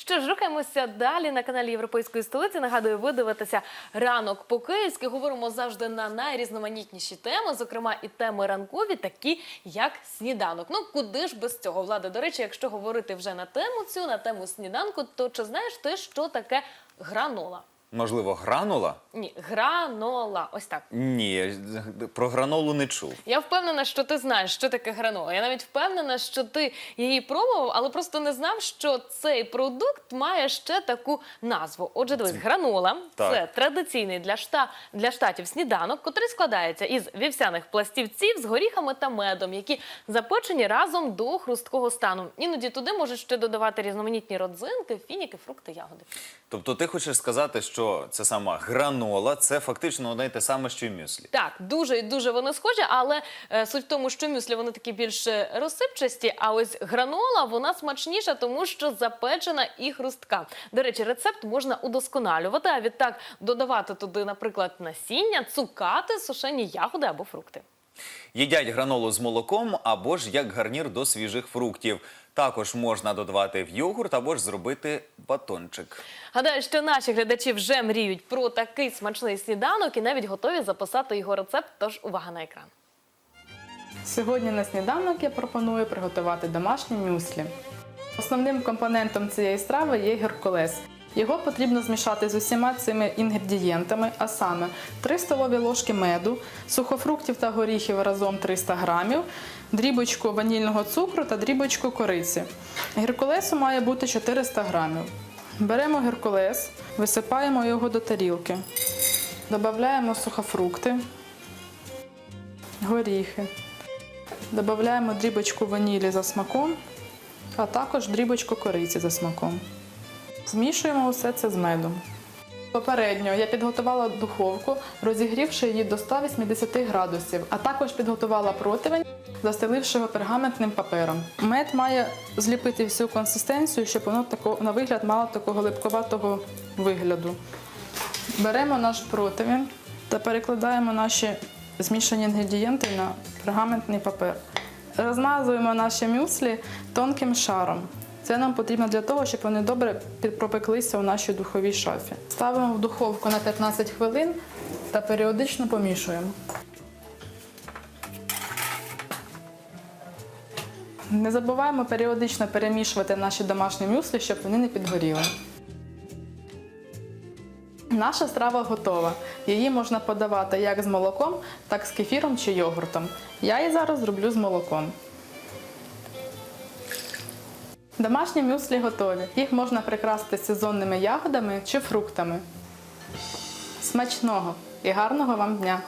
Що ж, рухаємося далі на каналі Європейської столиці. Нагадую, ви дивитеся ранок по київськи. Говоримо завжди на найрізноманітніші теми, зокрема і теми ранкові, такі як сніданок. Ну куди ж без цього? Влада, до речі, якщо говорити вже на тему цю, на тему сніданку, то чи знаєш ти, що таке гранола? Можливо, гранула? Ні, гранола. Ось так. Ні, про гранолу не чув. Я впевнена, що ти знаєш, що таке гранола. Я навіть впевнена, що ти її пробував, але просто не знав, що цей продукт має ще таку назву. Отже, дивись, гранола Так. це традиційний для шта для штатів сніданок, котрий складається із вівсяних пластівців з горіхами та медом, які запечені разом до хрусткого стану. Іноді туди можуть ще додавати різноманітні родзинки, фініки, фрукти, ягоди. Тобто ти хочеш сказати, що це сама гранола, це фактично одне й те саме, що й мюслі. Так, дуже і дуже вони схожі, але е, суть в тому, що мюслі вони такі більш е, розсипчасті, а ось гранола вона смачніша, тому що запечена і хрустка. До речі, рецепт можна удосконалювати, а відтак додавати туди, наприклад, насіння, цукати, сушені ягоди або фрукти. Їдять гранолу з молоком або ж як гарнір до свіжих фруктів. Також можна додавати в йогурт або ж зробити батончик. Гадаю, що наші глядачі вже мріють про такий смачний сніданок і навіть готові записати його рецепт. Тож увага на екран. Сьогодні на сніданок я пропоную приготувати домашні мюслі. Основним компонентом цієї страви є геркулес. Його потрібно змішати з усіма цими інгредієнтами, а саме 3 столові ложки меду, сухофруктів та горіхів разом 300 грамів, дрібочку ванільного цукру та дрібочку кориці. Геркулесу має бути 400 грамів. Беремо геркулес, висипаємо його до тарілки, додаємо сухофрукти, горіхи. Додаємо дрібочку ванілі за смаком, а також дрібочку кориці за смаком. Змішуємо усе це з медом. Попередньо я підготувала духовку, розігрівши її до 180 градусів, а також підготувала противень, застеливши його пергаментним папером. Мед має зліпити всю консистенцію, щоб воно на вигляд мало такого липковатого вигляду. Беремо наш противень та перекладаємо наші змішані інгредієнти на пергаментний папер. Розмазуємо наші мюслі тонким шаром. Це нам потрібно для того, щоб вони добре пропеклися у нашій духовій шафі. Ставимо в духовку на 15 хвилин та періодично помішуємо. Не забуваємо періодично перемішувати наші домашні мюслі, щоб вони не підгоріли. Наша страва готова. Її можна подавати як з молоком, так з кефіром чи йогуртом. Я її зараз зроблю з молоком. Домашні мюслі готові. Їх можна прикрасити сезонними ягодами чи фруктами. Смачного і гарного вам дня!